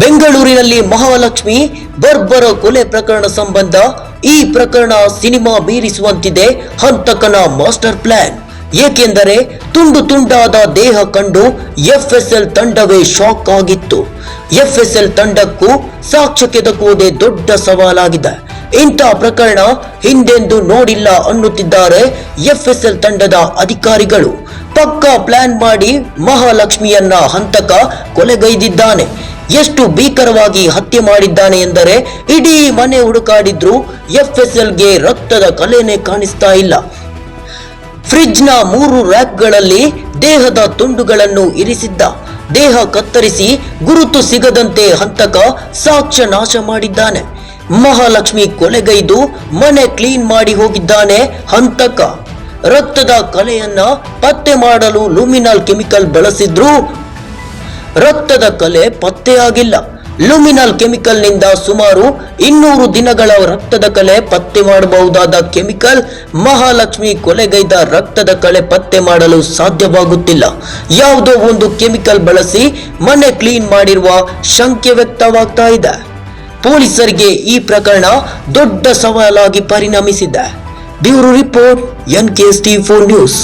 ಬೆಂಗಳೂರಿನಲ್ಲಿ ಮಹಾಲಕ್ಷ್ಮಿ ಬರ್ಬರ ಕೊಲೆ ಪ್ರಕರಣ ಸಂಬಂಧ ಈ ಪ್ರಕರಣ ಸಿನಿಮಾ ಮೀರಿಸುವಂತಿದೆ ಹಂತಕನ ಮಾಸ್ಟರ್ ಪ್ಲಾನ್. ಏಕೆಂದರೆ ತುಂಡು ತುಂಡಾದ ದೇಹ ಕಂಡು ಎಫ್ಎಸ್ಎಲ್ ತಂಡವೇ ಶಾಕ್ ಆಗಿತ್ತು. ಎಫ್ಎಸ್ಎಲ್ ತಂಡಕ್ಕೂ ಸಾಕ್ಷ್ಯ ಕೆದಕುವುದೇ ದೊಡ್ಡ ಸವಾಲಾಗಿದೆ. ಇಂಥ ಪ್ರಕರಣ ಹಿಂದೆಂದು ನೋಡಿಲ್ಲ ಅನ್ನುತ್ತಿದ್ದಾರೆ ಎಫ್ಎಸ್ಎಲ್ ತಂಡದ ಅಧಿಕಾರಿಗಳು. ಪಕ್ಕಾ ಪ್ಲಾನ್ ಮಾಡಿ ಮಹಾಲಕ್ಷ್ಮಿಯನ್ನ ಹಂತಕ ಕೊಲೆಗೈದಿದ್ದಾನೆ. ಎಷ್ಟು ಭೀಕರವಾಗಿ ಹತ್ಯೆ ಮಾಡಿದ್ದಾನೆ ಎಂದರೆ ಇಡೀ ಮನೆ ಹುಡುಕಾಡಿದ್ರು ಎಫ್ ಎಸ್ ಎಲ್ಗೆ ರಕ್ತದ ಕಲೆನೇ ಕಾಣಿಸ್ತಾ ಇಲ್ಲ. ಫ್ರಿಡ್ಜ್ನ ಮೂರು ರ್ಯಾಕ್ಗಳಲ್ಲಿ ದೇಹದ ತುಂಡುಗಳನ್ನು ಇರಿಸಿದ್ದ. ದೇಹ ಕತ್ತರಿಸಿ ಗುರುತು ಸಿಗದಂತೆ ಹಂತಕ ಸಾಕ್ಷ್ಯ ನಾಶ ಮಾಡಿದ್ದಾನೆ. ಮಹಾಲಕ್ಷ್ಮಿ ಕೊಲೆಗೈದು ಮನೆ ಕ್ಲೀನ್ ಮಾಡಿ ಹೋಗಿದ್ದಾನೆ ಹಂತಕ. ರಕ್ತದ ಕಲೆಯನ್ನ ಪತ್ತೆ ಮಾಡಲು ಲುಮಿನಲ್ ಕೆಮಿಕಲ್ ಬಳಸಿದ್ರು ರಕ್ತದ ಕಲೆ ಪತ್ತೆಯಾಗಿಲ್ಲ. ಲುಮಿನಲ್ ಕೆಮಿಕಲ್ನಿಂದ ಸುಮಾರು ಇನ್ನೂರು ದಿನಗಳ ರಕ್ತದ ಕಲೆ ಪತ್ತೆ ಮಾಡಬಹುದಾದ ಕೆಮಿಕಲ್ ಮಹಾಲಕ್ಷ್ಮಿ ಕೊಲೆಗೈದ ರಕ್ತದ ಕಲೆ ಪತ್ತೆ ಮಾಡಲು ಸಾಧ್ಯವಾಗುತ್ತಿಲ್ಲ. ಯಾವುದೋ ಒಂದು ಕೆಮಿಕಲ್ ಬಳಸಿ ಮನೆ ಕ್ಲೀನ್ ಮಾಡಿರುವ ಶಂಕೆ ವ್ಯಕ್ತವಾಗ್ತಾ ಇದೆ. ಪೊಲೀಸರಿಗೆ ಈ ಪ್ರಕರಣ ದೊಡ್ಡ ಸವಾಲಾಗಿ ಪರಿಣಮಿಸಿದೆ. ಬ್ಯೂರೋ ರಿಪೋರ್ಟ್ ಎನ್ ಕೆ ಸ್ಟಿ ಫೋರ್ ನ್ಯೂಸ್.